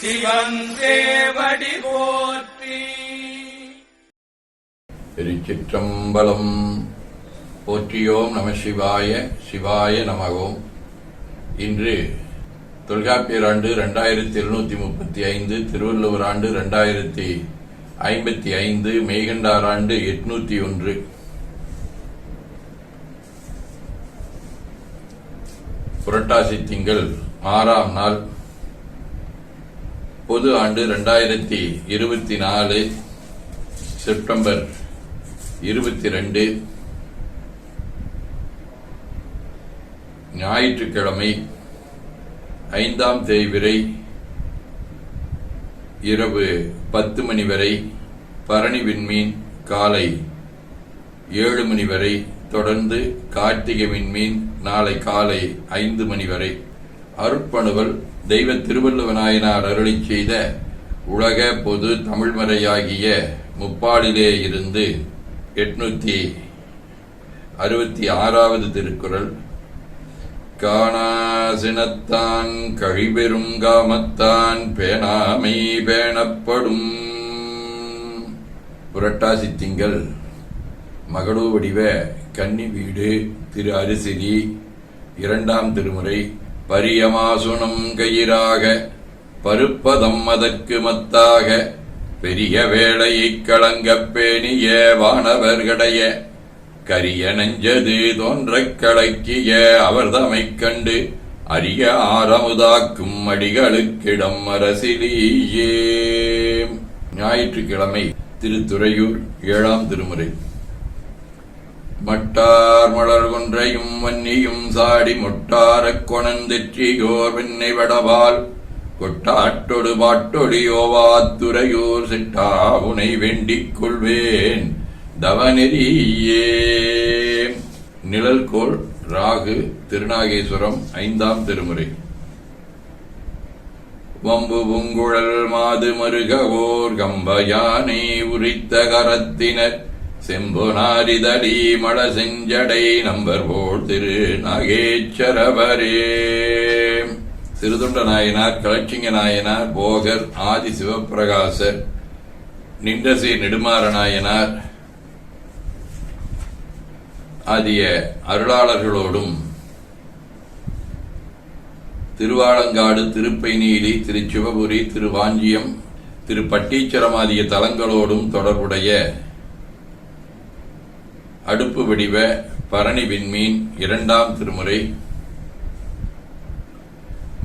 சிவன் தேவடி போற்றி. திருச்சிற்றம்பலம். போற்றியோம் நம சிவாய சிவாய நமகோம். இன்று தொல்காப்பியர் ஆண்டு ரெண்டாயிரத்தி எழுநூத்தி முப்பத்தி ஐந்து திருவள்ளுவர் ஆண்டு ரெண்டாயிரத்தி ஐம்பத்தி ஐந்து மெய்கண்டார் ஆண்டு எட்நூத்தி ஒன்று. புரட்டாசி திங்கள் ஆறாம் நாள். பொது ஆண்டு ரெண்டாயிரத்தி இருபத்தி நாலு செப்டம்பர் இருபத்தி ரெண்டு ஞாயிற்றுக்கிழமை ஐந்தாம் தேய்விரை இரவு பத்து மணி வரை பரணி விண்மீன் காலை ஏழு மணி வரை தொடர்ந்து கார்த்திகை விண்மீன் நாளை காலை ஐந்து மணி வரை. அருட்பணுவல் தெய்வ திருவள்ளுவநாயனார் அருளி அருளிச் செய்த உலக பொது தமிழ்மறையாகிய முப்பாடிலே இருந்து எட்நூத்தி அறுபத்தி ஆறாவது திருக்குறள். காணாசினத்தான் கழிபெரும் காமத்தான் பேணாமை பேணப்படும். புரட்டாசி திங்கள் மகளூ வடிவ கன்னி வீடு திரு அரிசிரி இரண்டாம் திருமுறை பரியமாசுனம் கயிறாக பருப்பதம் அதற்கு மத்தாக பெரிய வேளையைக் களங்கப் பேணிய வானவர்களைய கரிய நெஞ்சது தோன்றக் கலக்கிய அவர்தமைக் கண்டு அரிய ஆரமுதாக்கும் அடிகளுக்கிடம் அரசிலேயே. ஞாயிற்றுக்கிழமை திருத்துறையூர் ஏழாம் திருமுறை. மட்டார் மலர் கொன்றையும் வன்னியும் சாடி முட்டாரக் கொணந்தெற்றியோர் வெண்ணை வடவால். கொட்டாட்டொடு பாட்டொடியோவாத்துறையூர் சிட்டா உனை வேண்டிக் கொள்வேன். தவநெறியே. நிழல்கோள் ராகு திருநாகேஸ்வரம் ஐந்தாம் திருமுறை. வம்பு பூங்குழல் மாது மருகவோர் கம்ப யானை உரித்த கரத்தினர். செம்புநாரிதடி மட செஞ்சடை நம்பர் போல் திரு நாகேச்சரவரே. சிறுதொண்ட நாயனார் கலட்சிங்க நாயனார் போகர் ஆதி சிவப்பிரகாசர் நிண்டசி நெடுமாற நாயனார் ஆகிய அருளாளர்களோடும் திருவாலங்காடு திருப்பைநீலி திருச்சிவபுரி திருவாஞ்சியம் திரு பட்டீச்சரம் ஆகிய தலங்களோடும் தொடர்புடைய அடுப்பு வடிவ பரணி விண்மீன் இரண்டாம் திருமுறை.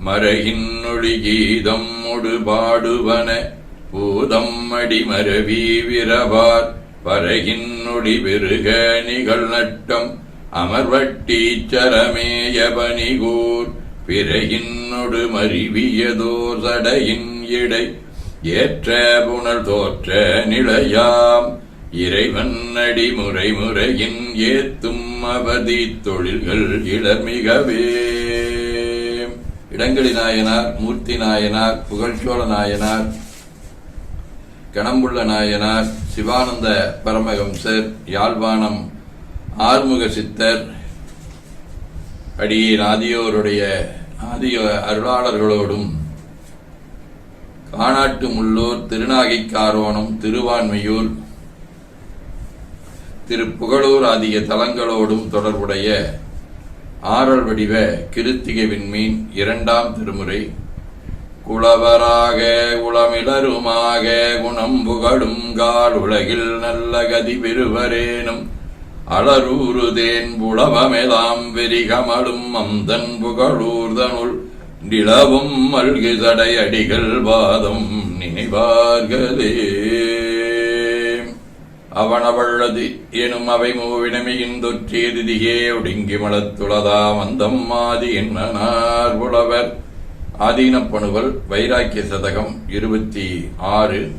மறையின்னொழி கீதம் முடுபாடுவன பூதம் அடிமரவி விரவார். பரகின்னொடி பெருக நிகழ் நட்டம் அமர்வட்டீச்சரமேய பணிகூர் பிறையின்னொடு மறிவியதோர் சடையின் இடை ஏற்ற புனல் தோற்ற நிலையாம். இறைவன் அடிமுறை முறையின் ஏத்தும் அவதி தொழில்கள் இளமிகவே இடங்களி நாயனார் மூர்த்தி நாயனார் புகழ்ச்சோழ நாயனார் கணம்புள்ள நாயனார் சிவானந்த பரமஹம்சர் யாழ்ப்பாணம் ஆறுமுக சித்தர் அடியின் ஆதியோருடைய ஆதிய அருளாளர்களோடும் காணாட்டு முள்ளூர் திருநாகைக்காரோணம் திருவான்மையூர் திரு புகழூர் ஆகிய தலங்களோடும் தொடர்புடைய ஆறல் வடிவ கிருத்திகை விண்மீன் இரண்டாம் திருமுறை. குளவராக குளமிளருமாக குணம் புகழும் கால் உலகில் நல்ல கதி பெறுவரேனும். அலரூருதேன் புலவமெலாம் வெறிகமலும் அந்தன் புகழூர்தனுள் நிலவும் மல்கிதடை அடிகள் வாதம் நினைவார்களே. அவனவள்ளது எனும் அவை மூவினமையின் தொற்றியதிதியே ஒடுங்கி மலத்துளதா மந்தம் ஆதி என்னனார் புலவர் ஆதீனப்பணுவல் வைராக்கிய சதகம் இருபத்தி ஆறு.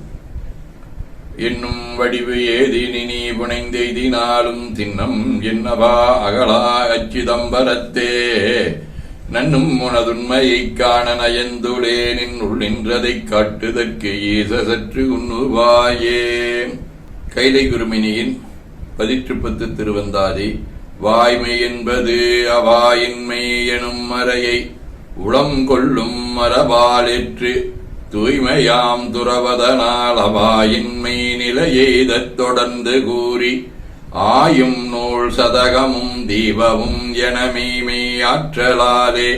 என்னும் வடிவு ஏதி நினி புனைந்தெய்தினாலும் தின்னம் என்னவா அகலா அச்சிதம்பரத்தே. நன்னும் உனதுண்மையைக் காண நயந்துளேனின் உள்ளின்றதைக் காட்டுதற்கு ஈச சற்று உண்ணுவாயே. கைலை குருமினியின் பதிற்றுப்பத்து திருவந்தாதி வாய்மை என்பது அவாயின்மை எனும் மறையை உளம் கொள்ளும் மரபாலேற்று தூய்மையாம் துறவதனால் அவாயின்மை நிலையெய்தத் தொடர்ந்து கூறி ஆயும் நூல் சதகமும் தீபமும் என மீமை ஆற்றலாலே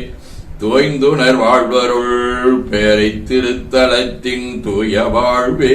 தோய்ந்துணர் வாழ்வருள் பேரை திருத்தலத்தின் தூய வாழ்வே.